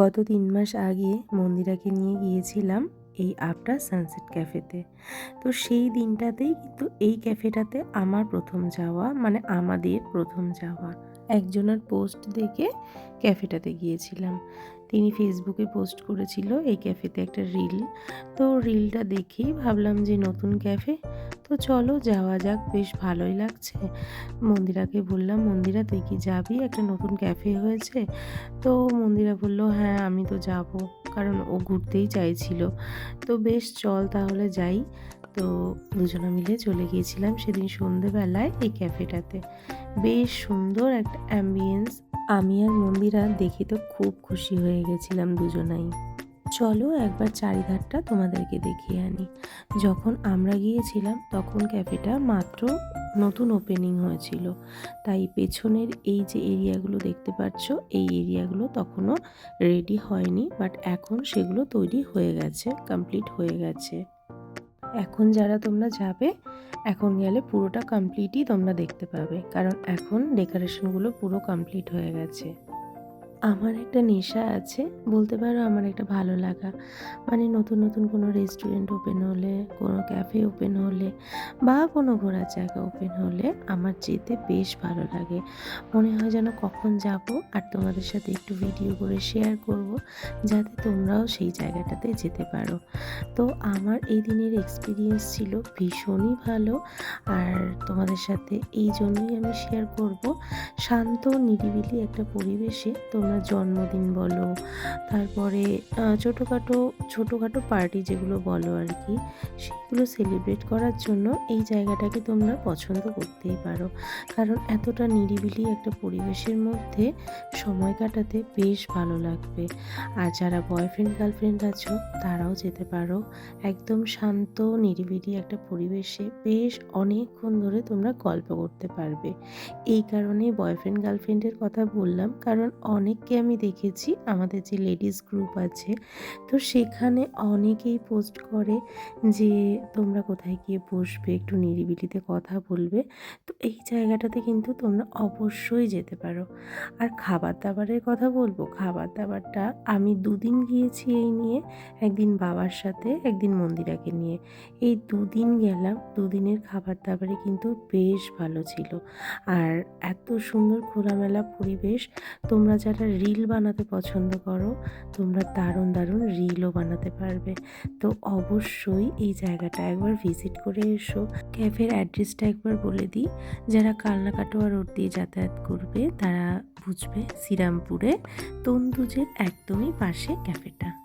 গত তিন মাস আগে মন্দিরাকে নিয়ে গিয়েছিলাম এই আফটার সানসেট ক্যাফেতে। তো সেই দিনটাতেই কিন্তু এই ক্যাফেটাতে আমার প্রথম যাওয়া মানে আমাদের প্রথম যাওয়া। একজনের পোস্ট দেখে ক্যাফেটাতে গিয়েছিলাম। তিনি ফেসবুকে পোস্ট করেছিল এই ক্যাফেতে একটা রিল। তো রিলটা দেখেই ভাবলাম যে নতুন ক্যাফে তো চলো যাওয়া যাক, বেশ ভালোই লাগছে। মন্দিরাকে বললাম, মন্দিরা তুই কি যাবি? একটা নতুন ক্যাফে হয়েছে। তো মন্দিরা বলল হ্যাঁ আমি তো যাব। কারণ ও ঘুরতেই চাইছিল। তো বেশ, চল তাহলে যাই। তো দুজনে মিলে চলে গিয়েছিলাম সেদিন সন্ধেবেলায় এই ক্যাফেটাতে। বেশ সুন্দর একটা অ্যাম্বিয়েন্স আমি আর মন্দিরা দেখে তো খুব খুশি হয়ে গেছিলাম দুজনাই। চলো একবার চারিধারটা তোমাদেরকে দেখিয়ে আনি। যখন আমরা গিয়েছিলাম, তখন ক্যাফেটা মাত্র নতুন ওপেনিং হয়েছিল। তাই পেছনের এই যে এরিয়াগুলো দেখতে পাচ্ছ, এই এরিয়াগুলো তখনও রেডি হয়নি বাট এখন সেগুলো তৈরি হয়ে গেছে কমপ্লিট হয়ে গেছে। এখন যারা তোমরা যাবে, এখন গেলে পুরোটা কমপ্লিটই তোমরা দেখতে পাবে, কারণ এখন ডেকোরেশনগুলো পুরো কমপ্লিট হয়ে গেছে। আমার একটা নেশা আছে, বলতে পারো আমার একটা ভালো লাগা। মানে নতুন নতুন কোনো রেস্টুরেন্ট ওপেন হলে, কোনো ক্যাফে ওপেন হলে বা কোনো ঘোরার জায়গা ওপেন হলে আমার যেতে বেশ ভালো লাগে। মনে হয় যেন কখন যাব আর তোমাদের সাথে একটু ভিডিও করে শেয়ার করব, যাতে তোমরাও সেই জায়গাটাতে যেতে পারো। তো আমার এই দিনের এক্সপিরিয়েন্স ছিল ভীষণই ভালো আর তোমাদের সাথে এই জন্যই আমি শেয়ার করব। শান্ত, নিরিবিলি একটা পরিবেশে তোমরা জন্মদিন বলো, তারপরে ছোটোখাটো ছোটোখাটো পার্টি যেগুলো বলো আর কি, সেগুলো সেলিব্রেট করার জন্য এই জায়গাটাকে তোমরা পছন্দ করতেই পারো। কারণ এতটা নিরিবিলি একটা পরিবেশের মধ্যে সময় কাটাতে বেশ ভালো লাগবে। আর যারা বয়ফ্রেন্ড গার্লফ্রেন্ড আছো, তারাও যেতে পারো। একদম শান্ত, নিরিবিলি একটা পরিবেশে বেশ অনেকক্ষণ ধরে তোমরা গল্প করতে পারবে। এই কারণে বয়ফ্রেন্ড গার্লফ্রেন্ডের কথা বললাম, কারণ অনেককে আমি দেখেছি আমাদের যে লেডিস গ্রুপ আছে, তো সেখানে অনেকেই পোস্ট করে যে তোমরা কোথায় গিয়ে বসবে, একটু নিরিবিলিতে কথা বলবে। তো এই জায়গাটাতে কিন্তু তোমরা অবশ্যই যেতে পারো। আর খাবার দাবারের কথা বলব? খাবার দাবারটা আমি দুদিন গিয়েছি এই নিয়ে, একদিন বাবার সাথে, একদিন মন্দিরাকে নিয়ে। এই দুদিন গেলাম, দুদিনের খাবার দাবারে কিন্তু বেশ ভালো ছিল। আর এত সুন্দর খোলামেলা পরিবেশ, তোমরা যারা রিল বানাতে পছন্দ করো, তোমরা দারুণ দারুণ রিলও বানাতে পারবে। তো অবশ্যই এই জায়গাটা একবার ভিজিট করে এসো। ক্যাফের অ্যাড্রেসটা একবার বলে দিই। যারা কালনা কাটোয়া রোড দিয়ে যাতায়াত করবে, তারা বুঝবে শ্রীরামপুরে তন্দুজের একদমই পাশে ক্যাফেটা।